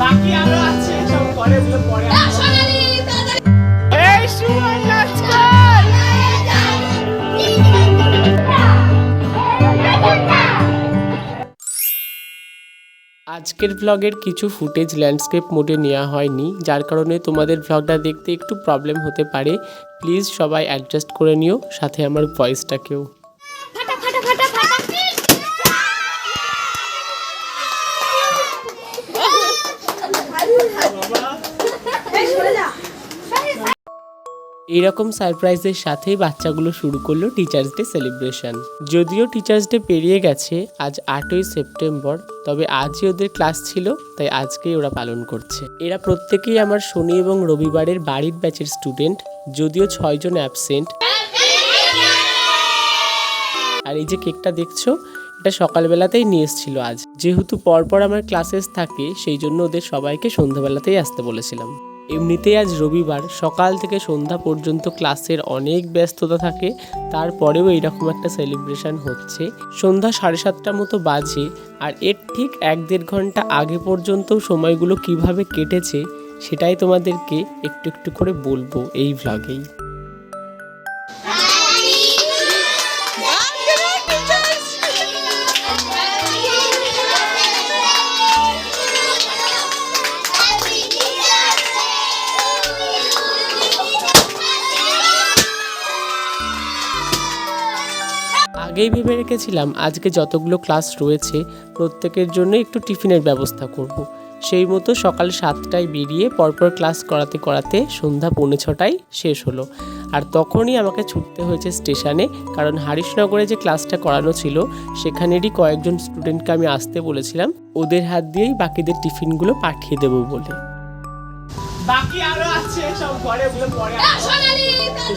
বাকি আরও আছে সব পরে পরে আজকের ভ্লগের কিছু ফুটেজ ল্যান্ডস্কেপ মোডে নেওয়া হয়নি যার কারণে তোমাদের ভ্লগটা দেখতে একটু প্রবলেম হতে পারে। প্লিজ সবাই অ্যাডজাস্ট করে নিও সাথে আমার ভয়েসটাকেও এইরকম সারপ্রাইজের সাথেই বাচ্চাগুলো শুরু করল টিচার্স ডে সেলিব্রেশন যদিও টিচার্স ডে পেরিয়ে গেছে আজ আটই সেপ্টেম্বর, তবে আজই ওদের ক্লাস ছিল, তাই আজকেই ওরা পালন করছে। এরা প্রত্যেকেই আমার শনি এবং রবিবারের বাড়ির ব্যাচের স্টুডেন্ট যদিও ছয়জন অ্যাবসেন্ট আর এই যে কেকটা দেখছ, এটা সকালবেলাতেই নিয়ে এসেছিল আজ। যেহেতু পরপর আমার ক্লাসেস থাকে, সেই জন্য ওদের সবাইকে সন্ধ্যাবেলাতেই আসতে বলেছিলাম। এমনিতেই আজ রবিবার, সকাল থেকে সন্ধ্যা পর্যন্ত ক্লাসের অনেক ব্যস্ততা থাকে, তারপরেও এইরকম একটা সেলিব্রেশন হচ্ছে। সন্ধ্যা সাড়ে সাতটা মতো বাজে, আর এর ঠিক এক দেড় ঘণ্টা আগে পর্যন্ত সময়গুলো কীভাবে কেটেছে, সেটাই তোমাদেরকে একটু একটু করে বলব এই ভ্লগেই আগেই ভেবে রেখেছিলাম আজকে যতগুলো ক্লাস রয়েছে, প্রত্যেকের জন্য একটু টিফিনের ব্যবস্থা করব। সেই মতো সকাল সাতটায় বেরিয়ে পরপর ক্লাস করাতে করাতে সন্ধ্যা পৌনে ছটায় শেষ হলো আর তখনই আমাকে ছুটতে হয়েছে স্টেশনে, কারণ হারিশনগরে যে ক্লাসটা করানো ছিল, সেখানেরই কয়েকজন স্টুডেন্টকে আমি আসতে বলেছিলাম, ওদের হাত দিয়েই বাকিদের টিফিনগুলো পাঠিয়ে দেবো বলে বাকি আরও আছে সব ঘরে পরে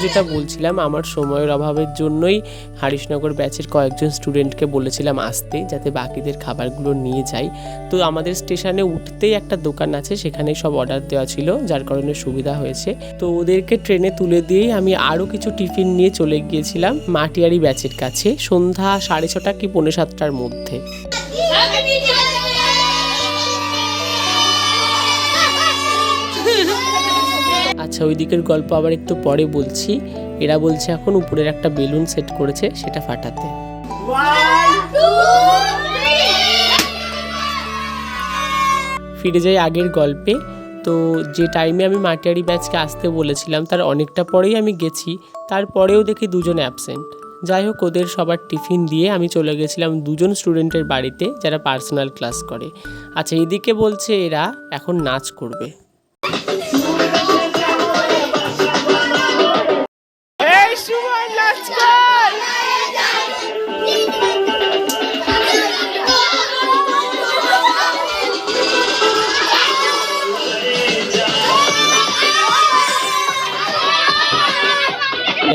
যেটা বলছিলাম আমার সময়ের অভাবের জন্যই হারিশনগর ব্যাচের কয়েকজন স্টুডেন্টকে বলেছিলাম আসতে যাতে বাকিদের খাবারগুলো নিয়ে যাই। তো আমাদের স্টেশনে উঠতেই একটা দোকান আছে সেখানে সব অর্ডার দেওয়া ছিল যার কারণে সুবিধা হয়েছে। তো ওদেরকে ট্রেনে তুলে দিয়েই আমি আরও কিছু টিফিন নিয়ে চলে গিয়েছিলাম মাটিয়ারি ব্যাচের কাছে সন্ধ্যা সাড়ে ছটা কি পৌনে সাতটার মধ্যে। আচ্ছা ওই দিকের গল্প আবার একটু পরে বলছি। এরা বলছে এখন উপরের একটা বেলুন সেট করেছে, সেটা ফাটাতে। ফিরে যাই আগের গল্পে। তো যে টাইমে আমি মাটিয়ারি ব্যাচকে আসতে বলেছিলাম, তার অনেকটা পরেই আমি গেছি। তারপরেও দেখি দুজন অ্যাবসেন্ট যাই হোক, ওদের সবার টিফিন দিয়ে আমি চলে গেছিলাম দুজন স্টুডেন্টের বাড়িতে, যারা পার্সোনাল ক্লাস করে। আচ্ছা এদিকে বলছে এরা এখন নাচ করবে।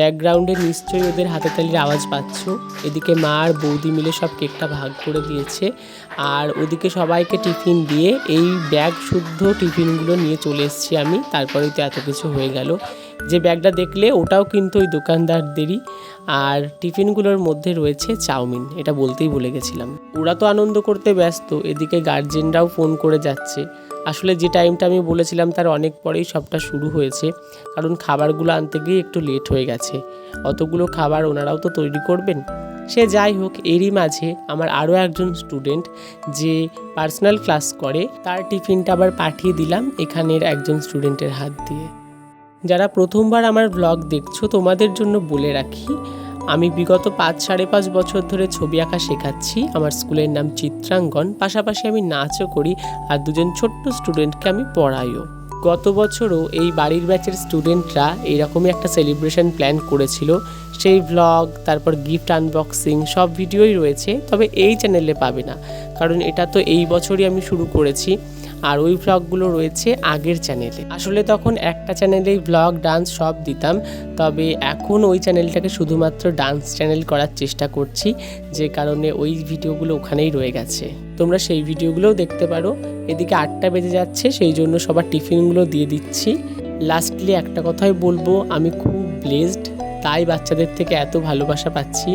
ব্যাকগ্রাউন্ডে নিশ্চয়ই ওদের হাতে তালির আওয়াজ পাচ্ছ। এদিকে মা আর বৌদি মিলে সব কেকটা ভাগ করে দিয়েছে। আর ওদিকে সবাইকে টিফিন দিয়ে এই ব্যাগ শুদ্ধ টিফিনগুলো নিয়ে চলে এসেছি আমি। তারপরেই তো এত কিছু হয়ে গেল। যে ব্যাগটা দেখলে ওটাও কিন্তু ওই দোকানদারদেরই। আর টিফিনগুলোর মধ্যে রয়েছে চাউমিন, এটা বলতেই ভুলে গেছিলাম। ওরা তো আনন্দ করতে ব্যস্ত, এদিকে গার্জেনরাও ফোন করে যাচ্ছে। আসলে যে টাইমটা আমি বলেছিলাম তার অনেক পরেই সবটা শুরু হয়েছে, কারণ খাবারগুলো আনতে গিয়ে একটু লেট হয়ে গেছে। অতগুলো খাবার ওনারাও তো তৈরি করবেন। সে যাই হোক, এরই মাঝে আমার আরও একজন স্টুডেন্ট যে পার্সোনাল ক্লাস করে, তার টিফিনটা আবার পাঠিয়ে দিলাম এখানের একজন স্টুডেন্টের হাত দিয়ে। যারা প্রথমবার আমার ব্লগ দেখছ, তোমাদের জন্য বলে রাখি, আমি বিগত পাঁচ, সাড়ে পাঁচ বছর ধরে ছবি আঁকা শেখাচ্ছি। আমার স্কুলের নাম চিত্রাঙ্গন, পাশাপাশি আমি নাচও করি আর দুজন ছোট্ট স্টুডেন্টকে আমি পড়াইও। গত বছরও এই বাড়ির ব্যাচের স্টুডেন্টরা এইরকমই একটা সেলিব্রেশন প্ল্যান করেছিল। সেই ভ্লগ তারপর গিফট আনবক্সিং সব ভিডিওই রয়েছে, তবে এই চ্যানেলে পাবে না। কারণ এটা তো এই বছরই আমি শুরু করেছি। আর ওই ব্লগগুলো রয়েছে আগের চ্যানেলে আসলে তখন একটা চ্যানেলেই ব্লগ ডান্স সব দিতাম, তবে এখন ওই চ্যানেলটাকে শুধুমাত্র ডান্স চ্যানেল করার চেষ্টা করছি, যে কারণে ওই ভিডিওগুলো ওখানেই রয়ে গেছে। তোমরা সেই ভিডিওগুলোও দেখতে পারো, এদিকে আটটা বেজে যাচ্ছে, সেই জন্য সবার টিফিনগুলো দিয়ে দিচ্ছি। লাস্টলি একটা কথাই বলব, আমি খুব ব্লেসড তাই বাচ্চাদের থেকে এত ভালোবাসা পাচ্ছি।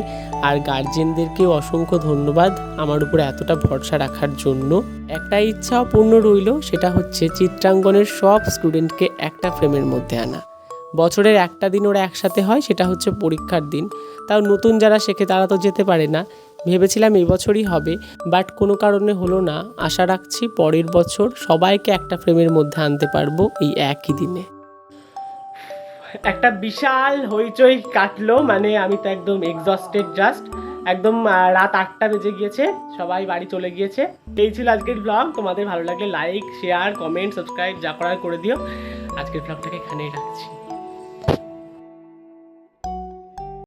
আর গার্জেনদেরকেও অসংখ্য ধন্যবাদ আমার উপর এতটা ভরসা রাখার জন্য। একটা ইচ্ছাও পূর্ণ রইল, সেটা হচ্ছে চিত্রাঙ্গনের সব স্টুডেন্টকে একটা ফ্রেমের মধ্যে আনা। বছরের একটা দিন ওরা একসাথে হয়, সেটা হচ্ছে পরীক্ষার দিন। তাও নতুন যারা শেখে তারা তো যেতে পারে না। ভেবেছিলাম এবছরই হবে বাট কোনো কারণে হলো না। আশা রাখছি পরের বছর সবাইকে একটা ফ্রেমের মধ্যে আনতে পারব এই একই দিনে। একটা বিশাল হইচই কাটলো মানে আমি তো একদম এক্সস্টেড জাস্ট একদম রাত আটটা বেজে গিয়েছে, সবাই বাড়ি চলে গিয়েছে। এই ছিল আজকের ব্লগ তোমাদের ভালো লাগলে লাইক শেয়ার কমেন্ট সাবস্ক্রাইব যা করার করে দিও। আজকের ব্লগটাকে এখানেই রাখছি।